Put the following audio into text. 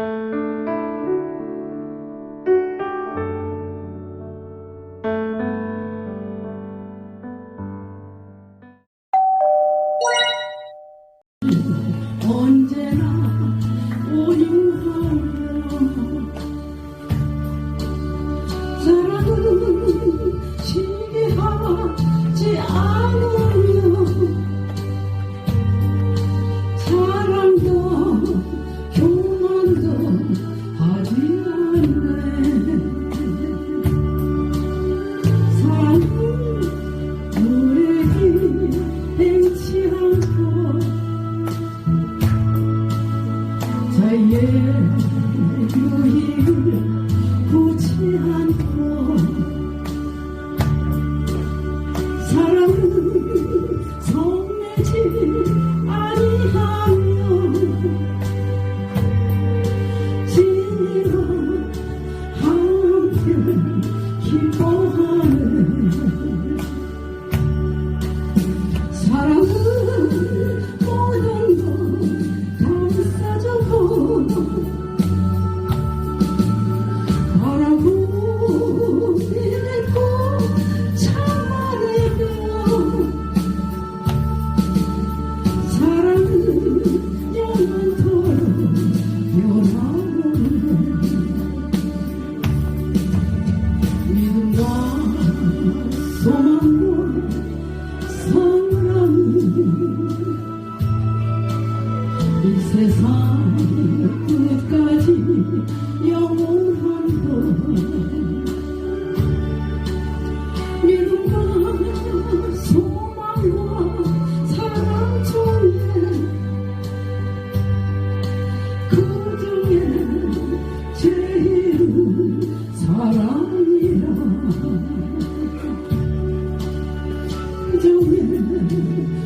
you 나의 유일무지한 이 세상 끝까지 영원한 것. 믿음과 소망과 사랑 중에 그 중에 제일 사랑이라 그 중에